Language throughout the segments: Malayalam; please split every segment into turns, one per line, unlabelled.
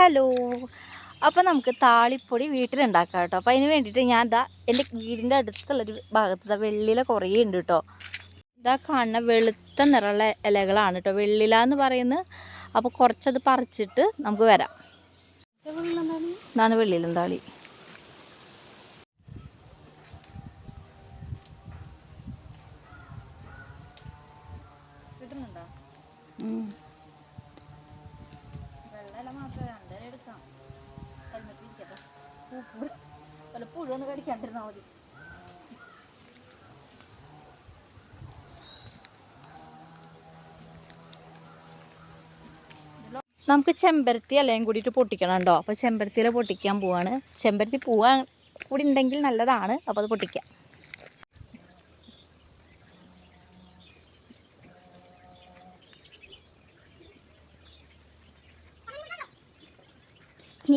ഹലോ. അപ്പോൾ നമുക്ക് താളിപ്പൊടി വീട്ടിലുണ്ടാക്കാം കേട്ടോ. അപ്പോൾ അതിന് വേണ്ടിയിട്ട് ഞാൻ ഇതാ എന്റെ വീടിന്റെ അടുത്തുള്ളൊരു ഭാഗത്ത് ഇതാ വെള്ളില കുറേ ഉണ്ട് കേട്ടോ. ഇതാ കാണുന്ന വെളുത്ത നിറമുള്ള ഇലകളാണ് കേട്ടോ. വെള്ളില എന്ന് പറയുന്നത്. അപ്പോൾ കുറച്ചത് പറിച്ചിട്ട് നമുക്ക് വരാം. ഇതാണ് വെള്ളിലും താളി. കിട്ടുന്നുണ്ടോ? പുഴുവൊന്ന് കടിക്കാണ്ടിരുന്നാൽ മതി. നമുക്ക് ചെമ്പരത്തി ഇലയും കൂടിയിട്ട് പൊട്ടിക്കണം കേട്ടോ. അപ്പോൾ ചെമ്പരത്തിയിൽ പൊട്ടിക്കാൻ പോവാണ്. ചെമ്പരത്തി പോവാൻ കൂടി ഉണ്ടെങ്കിൽ നല്ലതാണ്. അപ്പോൾ അത് പൊട്ടിക്കാം. ഇനി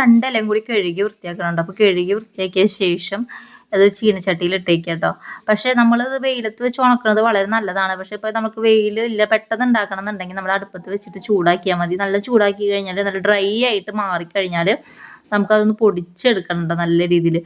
രണ്ടിലയും കൂടി കഴുകി വൃത്തിയാക്കണുണ്ട്. അപ്പോൾ കഴുകി വൃത്തിയാക്കിയ ശേഷം അത് ചീനച്ചട്ടിയിൽ ഇട്ടേക്കുക കേട്ടോ പക്ഷേ നമ്മളത് വെയിലത്ത് വെച്ച് ഉണക്കുന്നത് വളരെ നല്ലതാണ്. പക്ഷേ ഇപ്പോൾ നമുക്ക് വെയിൽ ഇല്ല പെട്ടെന്ന് ഉണ്ടാക്കണം എന്നുണ്ടെങ്കിൽ നമ്മൾ അടുപ്പത്ത് വെച്ചിട്ട് ചൂടാക്കിയാൽ മതി. നല്ല ചൂടാക്കി കഴിഞ്ഞാൽ നല്ല ഡ്രൈ ആയിട്ട് മാറിക്കഴിഞ്ഞാൽ നമുക്കതൊന്ന് പൊടിച്ചെടുക്കണ്ട നല്ല രീതിയിൽ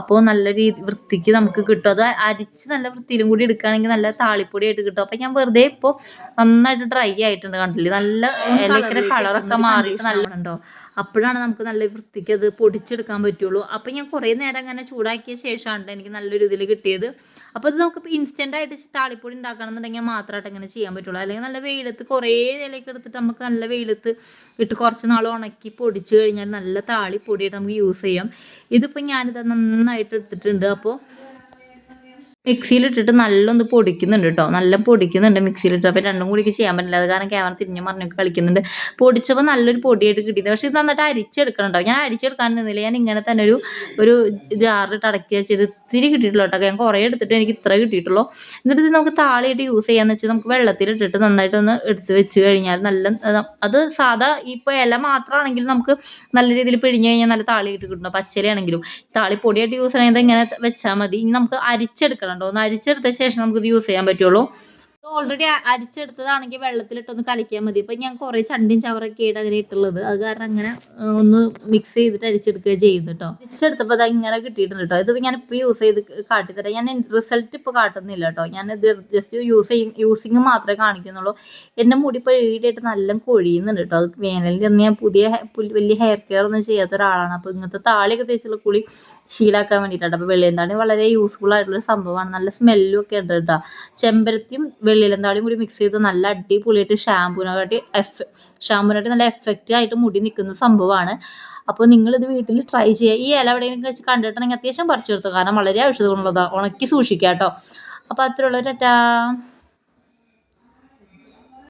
അപ്പോൾ നല്ല രീതി വൃത്തിക്ക് നമുക്ക് കിട്ടും. അത് അരിച്ച് നല്ല വൃത്തിയിലും കൂടി എടുക്കുകയാണെങ്കിൽ നല്ല താളിപ്പൊടിയായിട്ട് കിട്ടും. അപ്പോൾ ഞാൻ വെറുതെ ഇപ്പോൾ നന്നായിട്ട് ഡ്രൈ ആയിട്ടുണ്ട് കണ്ടില്ലേ? നല്ല ഇലയ്ക്കിടെ കളറൊക്കെ മാറിയിട്ട് നല്ലോണുണ്ടോ? അപ്പോഴാണ് നമുക്ക് നല്ല വൃത്തിക്ക് അത് പൊടിച്ചെടുക്കാൻ പറ്റുള്ളൂ. അപ്പോൾ ഞാൻ കുറേ നേരം അങ്ങനെ ചൂടാക്കിയ ശേഷമാണ് എനിക്ക് നല്ലൊരു ഇതിൽ കിട്ടിയത്. അപ്പോൾ ഇത് നമുക്ക് ഇൻസ്റ്റന്റ് ആയിട്ട് താളിപ്പൊടി ഉണ്ടാക്കണമെന്നുണ്ടെങ്കിൽ മാത്രമായിട്ട് അങ്ങനെ ചെയ്യാൻ പറ്റുള്ളൂ. അല്ലെങ്കിൽ നല്ല വെയിലത്ത് കുറേ ഇലയൊക്കെ എടുത്തിട്ട് നമുക്ക് നല്ല വെയിലത്ത് ഇട്ട് കുറച്ച് നാൾ ഉണക്കി പൊടിച്ച് കഴിഞ്ഞാൽ നല്ല താളി പൊടിയായിട്ട് നമുക്ക് യൂസ് ചെയ്യാം. ഇതിപ്പോൾ ഞാനിത് നന്നായിട്ട് എടുത്തിട്ടുണ്ട്. അപ്പോൾ മിക്സിയിലിട്ടിട്ട് നല്ലൊന്ന് പൊടിക്കുന്നുണ്ട് കേട്ടോ നല്ല പൊടിക്കുന്നുണ്ട് മിക്സിയിലിട്ട്. അപ്പോൾ രണ്ടും കൂടിക്ക് ചെയ്യാൻ പറ്റില്ല. അത് കാരണം ക്യാമറ തിരിഞ്ഞ് മറിഞ്ഞൊക്കെ കളിക്കുന്നുണ്ട്. പൊടിച്ചപ്പോൾ നല്ലൊരു പൊടിയായിട്ട് കിട്ടിയത് പക്ഷേ ഇത് നന്നായിട്ട് അരിച്ചെടുക്കണം കേട്ടോ ഞാൻ അരിച്ചെടുക്കാൻ നിന്നില്ല. ഞാൻ ഇങ്ങനെ തന്നെ ഒരു ഒരു ജാറിട്ട് അടക്കി വെച്ചത് ഇത്തിരി കിട്ടിയിട്ടുള്ളൂ കേട്ടോ ഞാൻ കുറേ എടുത്തിട്ട് എനിക്ക് ഇത്ര കിട്ടിയിട്ടുള്ളൂ. എന്നിട്ട് ഇത് നമുക്ക് താളിയിട്ട് യൂസ് ചെയ്യാന്ന് വെച്ചാൽ നമുക്ക് വെള്ളത്തിലിട്ടിട്ട് നന്നായിട്ടൊന്ന് എടുത്ത് വെച്ച് കഴിഞ്ഞാൽ നല്ല അത് സാധാ ഇപ്പോൾ ഇല മാത്രമാണെങ്കിൽ നമുക്ക് നല്ല രീതിയിൽ പിഴിഞ്ഞ് കഴിഞ്ഞാൽ നല്ല താളി കിട്ടും പച്ചലയാണെങ്കിലും താളി പൊടിയായിട്ട് യൂസ് ചെയ്യുന്നത് ഇങ്ങനെ വെച്ചാൽ മതി. ഇനി നമുക്ക് അരിച്ചെടുക്കണം കേട്ടോ ഒന്ന് അരിച്ചെടുത്ത ശേഷം നമുക്ക് ഇത് യൂസ് ചെയ്യാൻ പറ്റുള്ളൂ. ഓൾറെഡി അരിച്ചെടുത്തതാണെങ്കിൽ വെള്ളത്തിലിട്ടൊന്ന് കലക്കിയാൽ മതി. ഇപ്പം ഞാൻ കുറേ ചണ്ടിയും ചവറൊക്കെ ആയിട്ട് അങ്ങനെ ഇട്ടുള്ളത്. അത് കാരണം അങ്ങനെ ഒന്ന് മിക്സ് ചെയ്തിട്ട് അരിച്ചെടുക്കുക ചെയ്യുന്നു കേട്ടോ അരിച്ചെടുത്തപ്പോൾ അത് ഇങ്ങനെ കിട്ടിയിട്ടുണ്ട് കേട്ടോ ഇതിപ്പോൾ ഞാൻ ഇപ്പോൾ യൂസ് ചെയ്ത് കാട്ടിത്തരാം ഞാൻ റിസൾട്ട് ഇപ്പോൾ കാട്ടുന്നില്ല കേട്ടോ ഞാൻ ഇത് ജസ്റ്റ് യൂസ് ചെയ്യും യൂസിങ് മാത്രമേ കാണിക്കുന്നുള്ളൂ. എന്റെ മുടി ഈടായിട്ട് നല്ല കൊഴിയുന്നുണ്ട് കേട്ടോ അത് വേനലിൽ നിന്ന് ഞാൻ പുതിയ വലിയ ഹെയർ കെയർ ഒന്നും ചെയ്യാത്ത ഒരാളാണ്. അപ്പോൾ ഇങ്ങനത്തെ താളിയൊക്കെ തേച്ചുള്ള കുളി ശീലാക്കാൻ വേണ്ടിയിട്ടാണ് അപ്പോൾ വെള്ളിയന്താണി വളരെ യൂസ്ഫുൾ ആയിട്ടുള്ള സംഭവമാണ്. നല്ല സ്മെല്ലും ഒക്കെ ഉണ്ട് കേട്ടോ ചെമ്പരത്തിയും വെള്ളിയിലന്താളിയും കൂടി മിക്സ് ചെയ്ത് നല്ല അടിപൊളിയായിട്ട് ഷാമ്പൂനെക്കാട്ടി എഫ് ഷാമ്പൂനായിട്ട് നല്ല എഫക്റ്റീവ് ആയിട്ട് മുടി നിൽക്കുന്ന സംഭവമാണ്. അപ്പോൾ നിങ്ങളിത് വീട്ടിൽ ട്രൈ ചെയ്യുക. ഈ ഇല എവിടെയെങ്കിലും വെച്ച് കണ്ടിട്ടുണ്ടെങ്കിൽ അത്യാവശ്യം പറിച്ചെടുത്തു കാരണം വളരെ ഔഷധ ഗുണമുള്ളതാണ് ഉണക്കി സൂക്ഷിക്കുക കേട്ടോ. അപ്പോൾ അത്രയുള്ളൊരു ടാറ്റാ.